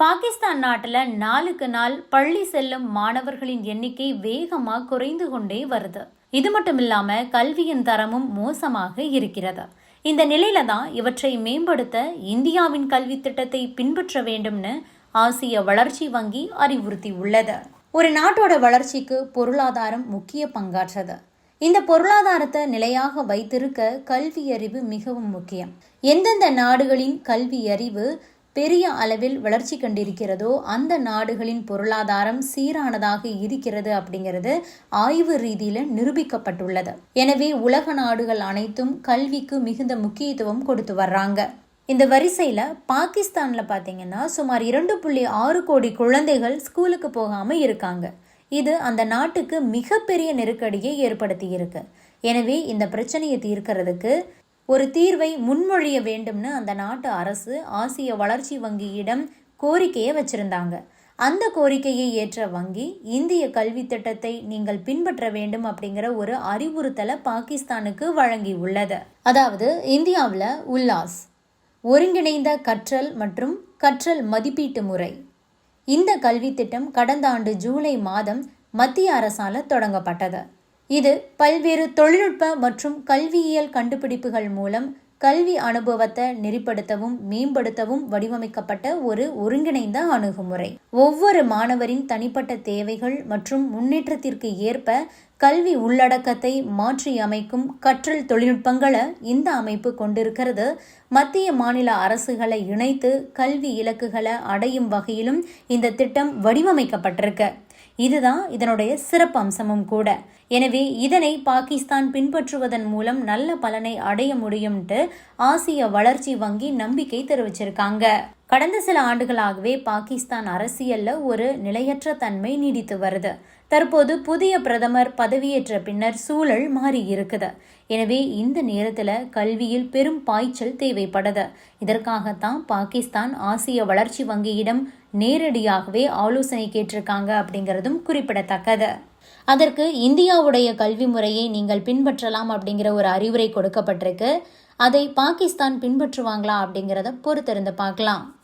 பாகிஸ்தான் நாட்டில் நாளுக்கு நாள் பள்ளி செல்லும் மாணவர்களின் எண்ணிக்கை வேகமாக குறைந்து கொண்டே வருது. இது மட்டும் இல்லாமல் கல்வியின் தரமும் மோசமாக இருக்கிறது. இந்த நிலையில தான் இவற்றை மேம்படுத்த இந்தியாவின் கல்வி திட்டத்தை பின்பற்ற வேண்டும்னு ஆசிய வளர்ச்சி வங்கி அறிவுறுத்தி உள்ளது ஒரு நாட்டோட வளர்ச்சிக்கு பொருளாதாரம் முக்கிய பங்காற்றது. இந்த பொருளாதாரத்தை நிலையாக வைத்திருக்க கல்வியறிவு மிகவும் முக்கியம். எந்தெந்த நாடுகளின் கல்வியறிவு பெரிய அளவில் வளர்ச்சி கண்டிருக்கிறதோ அந்த நாடுகளின் பொருளாதாரம் சீரானதாக இருக்கிறது அப்படிங்கிறது ஆய்வு ரீதியில் நிரூபிக்கப்பட்டுள்ளது. எனவே உலக நாடுகள் அனைத்தும் கல்விக்கு மிகுந்த முக்கியத்துவம் கொடுத்து வர்றாங்க. இந்த வரிசையில் பாகிஸ்தானில் பார்த்தீங்கன்னா சுமார் இரண்டு புள்ளி ஆறு கோடி குழந்தைகள் ஸ்கூலுக்கு போகாமல் இருக்காங்க. இது அந்த நாட்டுக்கு மிகப்பெரிய நெருக்கடியை ஏற்படுத்தியிருக்கு எனவே இந்த பிரச்சனையை தீர்க்கிறதுக்கு ஒரு தீர்வை முன்மொழிய வேண்டும்னு அந்த நாட்டு அரசு ஆசிய வளர்ச்சி வங்கியிடம் கோரிக்கையை வச்சிருந்தாங்க. அந்த கோரிக்கையை ஏற்ற வங்கி இந்திய கல்வி திட்டத்தை நீங்கள் பின்பற்ற வேண்டும் அப்படிங்கிற ஒரு அறிவுறுத்தலை பாகிஸ்தானுக்கு வழங்கி உள்ளது அதாவது இந்தியாவில் உல்லாஸ் ஒருங்கிணைந்த கற்றல் மற்றும் கற்றல் மதிப்பீட்டு முறை. இந்த கல்வி திட்டம் கடந்த ஆண்டு ஜூலை மாதம் மத்திய அரசால தொடங்கப்பட்டது. இது பல்வேறு தொழில்நுட்ப மற்றும் கல்வியியல் கண்டுபிடிப்புகள் மூலம் கல்வி அனுபவத்தை நெறிப்படுத்தவும் மேம்படுத்தவும் வடிவமைக்கப்பட்ட ஒரு ஒருங்கிணைந்த அணுகுமுறை. ஒவ்வொரு மாணவரின் தனிப்பட்ட தேவைகள் மற்றும் முன்னேற்றத்திற்கு ஏற்ப கல்வி உள்ளடக்கத்தை மாற்றி அமைக்கும் கற்றல் தொழில்நுட்பங்களை இந்த அமைப்பு கொண்டிருக்கிறது. மத்திய மாநில அரசுகளை இணைத்து கல்வி இலக்குகளை அடையும் வகையிலும் இந்த திட்டம் வடிவமைக்கப்பட்டிருக்கு. இதுதான் இதனுடைய சிறப்பு அம்சமும் கூட. எனவே இதனை பாகிஸ்தான் பின்பற்றுவதன் மூலம் நல்ல பலனை அடைய முடியும்ட்டு ஆசிய வளர்ச்சி வங்கி நம்பிக்கை தெரிவிச்சிருக்காங்க. கடந்த சில ஆண்டுகளாகவே பாகிஸ்தான் அரசியல்ல ஒரு நிலையற்ற தன்மை நீடித்து வருது. தற்போது புதிய பிரதமர் பதவியேற்ற பின்னர் சூழல் மாறி இருக்குது எனவே இந்த நேரத்தில் கல்வியில் பெரும் பாய்ச்சல் தேவைப்படுது. இதற்காகத்தான் பாகிஸ்தான் ஆசிய வளர்ச்சி வங்கியிடம் நேரடியாகவே ஆலோசனை கேட்டிருக்காங்க அப்படிங்கிறதும் குறிப்பிடத்தக்கது. அதற்கு இந்தியாவுடைய கல்வி முறையை நீங்கள் பின்பற்றலாம் அப்படிங்கிற ஒரு அறிவுரை கொடுக்கப்பட்டிருக்கு. அதை பாகிஸ்தான் பின்பற்றுவாங்களா அப்படிங்கிறத பொறுத்திருந்து பார்க்கலாம்.